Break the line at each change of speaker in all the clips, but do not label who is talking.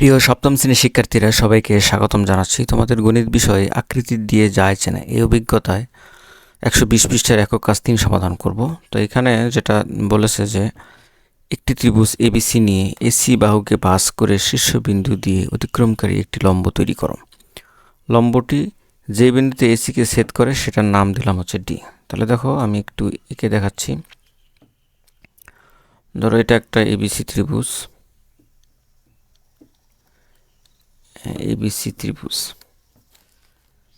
প্রিয় সপ্তম শ্রেণির শিক্ষার্থীরা, সবাইকে স্বাগতম জানাচ্ছি। তোমাদের গণিত বিষয়ে আকৃতি দিয়ে যায় চেনা এই অভিজ্ঞতায় একশো বিশ পৃষ্ঠার একক কাজ তিন সমাধান করব। তো এখানে যেটা বলেছে যে, একটি ত্রিভুজ এবিসি নিয়ে এসি বাহুকে বাস করে শীর্ষবিন্দু দিয়ে অতিক্রমকারী একটি লম্ব তৈরি করো। লম্বটি যে বিন্দুতে এসিকে সেট করে, সেটার নাম দিলাম হচ্ছে ডি। তাহলে দেখো, আমি একটু এঁকে দেখাচ্ছি। ধরো, এটা একটা এবিসি ত্রিভুজ। এবিসি ত্রিভুজ।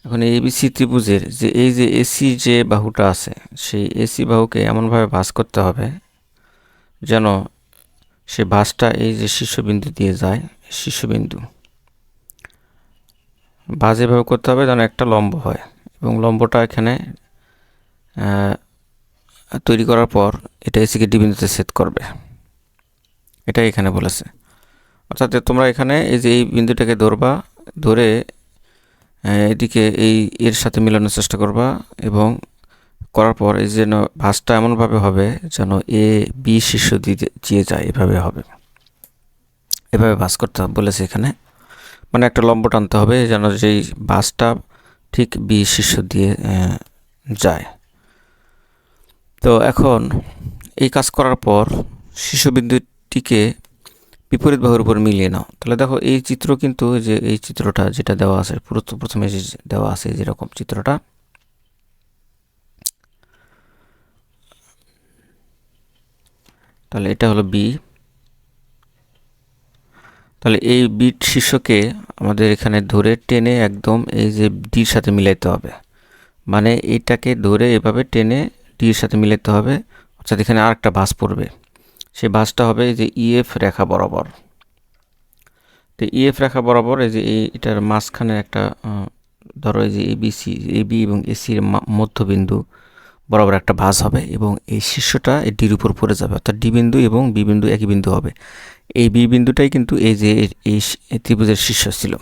এখন এবিসি ত্রিভুজের যে এই যে এসি যে বাহুটা আছে, সেই এসি বাহুকে এমনভাবে ভাঁজ করতে হবে যেন সে ভাঁজটা এই যে শীর্ষবিন্দু দিয়ে যায়, শীর্ষবিন্দু। ভাঁজ এভাবে করতে হবে যেন একটা লম্ব হয় এবং লম্বটা এখানে তৈরি করার পর এটা এসিকে ডি বিন্দুতে সেট করবে। এটাই এখানে বলেছে। অর্থাৎ তোমরা এখানে এই যে এই বিন্দুটাকে ধরবা, ধরে এদিকে এই এর সাথে মিলানোর চেষ্টা করবা এবং করার পর এই যেন ভাঁজটা এমনভাবে হবে যেন এ বি শীর্ষ দিয়ে যায়, এভাবে হবে। এভাবে ভাঁজ করতে বলেছে এখানে। মানে একটা লম্ব টানতে হবে যেন যেই ভাঁজটা ঠিক বি শীর্ষ দিয়ে যায়। তো এখন এই কাজ করার পর শীর্ষবিন্দুটিকে বিপরীত বাহুর উপর মিলিয়ে নাও। তাহলে দেখো এই চিত্র কিন্তু যে, এই চিত্রটা যেটা দেওয়া আছে পুরো প্রথমে যে দেওয়া আছে যেরকম চিত্রটা। তাহলে এটা হলো বি তাহলে এই বিট শীর্ষকে আমাদের এখানে ধরে টেনে একদম এই যে ডির সাথে মিলাইতে হবে। মানে এটাকে ধরে এভাবে টেনে ডির সাথে মিলাইতে হবে। অর্থাৎ এখানে আর একটা বাস পড়বে। সেই বাসটা হবে যে ইএফ রেখা বরাবর। তো ইএফ রেখা বরাবর এই যে এই এটার মাঝখানে একটা ধরো এই যে এবিসি এবি এবং এসির মধ্যবিন্দু বরাবর একটা ভাঁজ হবে এবং এই শীর্ষটা এই ডির উপর পড়ে যাবে। অর্থাৎ ডি বিন্দু এবং বি বিন্দু একই বিন্দু হবে। এই বি বিন্দুটাই কিন্তু এই যে এই ত্রিভুজের শীর্ষ ছিল।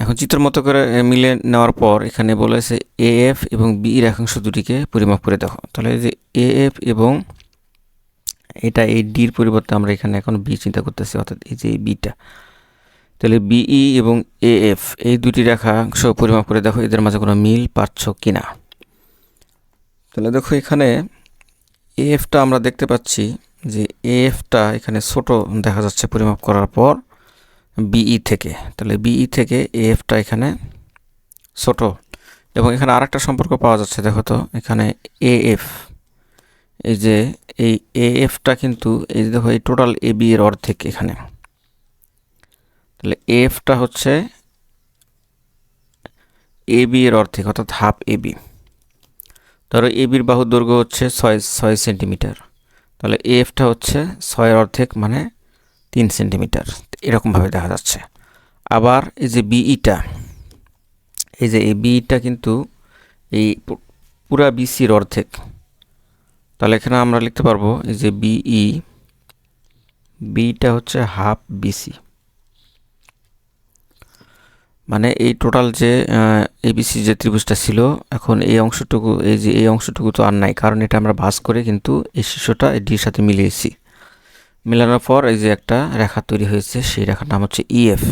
এখন চিত্র মতো করে মিলে নেওয়ার পর এখানে বলেছে এ এফ এবং বি রেখাংশ দুটিকে পরিমাপ করে দেখো। তাহলে যে এ এফ এবং এটা এই ডির পরিবর্তে আমরা এখানে এখন বি চিন্তা করতেছি, অর্থাৎ এই যে বিটা তাহলে বিই এবং এ এফ এই দুটি রেখা রেখাংশ পরিমাপ করে দেখো এদের মাঝে কোনো মিল পাচ্ছ কি না তাহলে দেখো এখানে এফটা আমরা দেখতে পাচ্ছি যে এফটা এখানে ছোট দেখা যাচ্ছে পরিমাপ করার পর বিই থেকে। তাহলে বিই থেকে এফটা এখানে ছোট। এবং এখানে আরেকটা সম্পর্ক পাওয়া যাচ্ছে, দেখো তো, এখানে এ এফ এই যে এই এ এফটা কিন্তু এই দেখো, এই টোটাল এ বি এর অর্ধেক এখানে। তাহলে এফটা হচ্ছে এ বি এর অর্ধেক, অর্থাৎ হাফ এ বি ধরো এ বির বাহুর দৈর্ঘ্য হচ্ছে ছয় ছয় সেন্টিমিটার। তাহলে এফটা হচ্ছে ছয়ের অর্ধেক মানে তিন সেন্টিমিটার। এরকমভাবে দেখা যাচ্ছে। আবার এই যে বিইটা এই যে এই বিইটা কিন্তু এই পুরা বিসির অর্ধেক। তাহলে এখানে আমরা লিখতে পারব এই যে বিই বিটা হচ্ছে হাফ বিসি মানে এই টোটাল যে এবিসি যে ত্রিভুজটা ছিল, এখন এই অংশটুকু, এই যে, এই অংশটুকু তো আর নাই, কারণ এটা আমরা ভাস করে কিন্তু এই শীর্ষটা এই ডির সাথে মিলিয়েছি মেলানোর পর এই যে একটা রেখা তৈরি হয়েছে, সেই রেখার নাম হচ্ছে ইএফ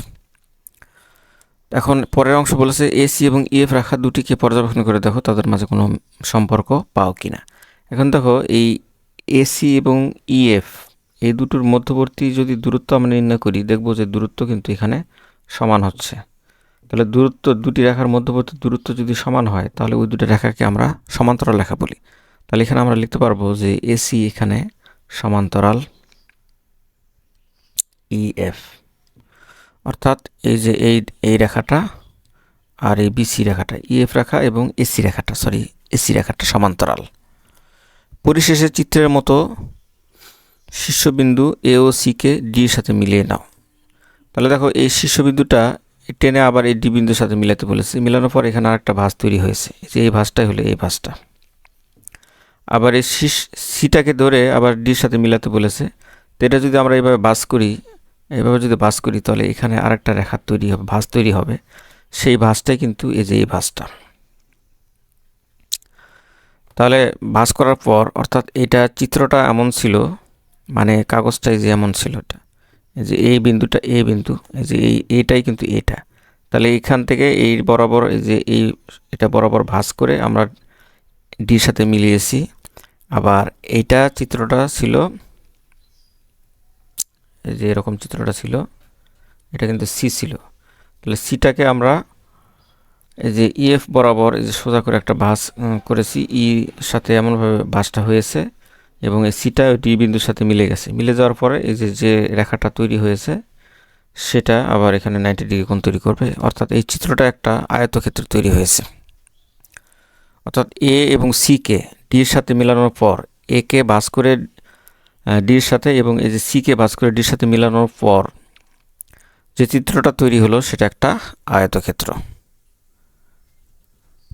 এখন পরের অংশ বলেছে এসি এবং ইএফ রেখা দুটিকে পর্যবেক্ষণ করে দেখো, তাদের মাঝে কোনো সম্পর্ক পাও কিনা। এখন দেখো, এই এসি এবং ইএফ এই দুটোর মধ্যবর্তী যদি দূরত্ব আমরা নির্ণয় করি, দেখব যে দূরত্ব কিন্তু এখানে সমান হচ্ছে। তাহলে দূরত্ব দুটি রেখার মধ্যবর্তী দূরত্ব যদি সমান হয়, তাহলে ওই দুটি রেখাকে আমরা সমান্তরাল রেখা বলি। তাহলে এখানে আমরা লিখতে পারব যে এসি এখানে সমান্তরাল ইএফ অর্থাৎ এই যে এই এই রেখাটা আর এই বিসি রেখাটা ইএফ রেখা এবং এসি রেখাটা সরি এসি রেখাটা সমান্তরাল। পরিশেষে চিত্রের মতো শীর্ষবিন্দু এ ও সিকে ডির সাথে মিলিয়ে নাও। তাহলে দেখো, এই শীর্ষবিন্দুটা টেনে আবার এই ডি বিন্দুর সাথে মিলাতে বলেছে। মিলানোর পর এখানে আরেকটা ভাঁজ তৈরি হয়েছে। যে এই ভাঁজটাই হলো এই ভাঁজটা। আবার এই শীষ সিটাকে ধরে আবার ডির সাথে মিলাতে বলেছে। তো এটা যদি আমরা এইভাবে বাস করি, এইভাবে যদি বাস করি, তাহলে এখানে আরেকটা রেখা তৈরি হবে, ভাঁজ তৈরি হবে। সেই ভাঁজটাই কিন্তু এই যে এই ভাঁজটা। তাহলে ভাঁজ করার পর, অর্থাৎ এটা চিত্রটা এমন ছিল মানে কাগজটাই যে এমন ছিল এটা। এই যে এই বিন্দুটা এ বিন্দু, এই যে এই এটাই কিন্তু এটা। তাহলে এইখান থেকে এই বরাবর, এই যে এই এটা বরাবর ভাঁজ করে আমরা ডির সাথে মিলিয়েছি। আবার এইটা চিত্রটা ছিল, এই যে এরকম চিত্রটা ছিল, এটা কিন্তু সি ছিল। তাহলে সিটাকে আমরা এই যে ইএফ বরাবর এই যে সোজা করে একটা ভাঁজ করেছি। ই সাথে এমনভাবে ভাঁজটা হয়েছে এবং এই সিটা ওই ডি বিন্দুর সাথে মিলে গেছে। মিলে যাওয়ার পরে এই যে যে রেখাটা তৈরি হয়েছে, সেটা আবার এখানে নাইনটি ডিগ্রি কোণ তৈরি করবে। অর্থাৎ এই চিত্রটা একটা আয়তক্ষেত্র তৈরি হয়েছে। অর্থাৎ এ এবং সি কে ডির সাথে মেলানোর পর এ কে ভাঁজ করে ডির সাথে এবং এই যে সি কে ভাঁজ করে ডির সাথে মেলানোর পর যে চিত্রটা তৈরি হলো, সেটা একটা আয়তক্ষেত্র।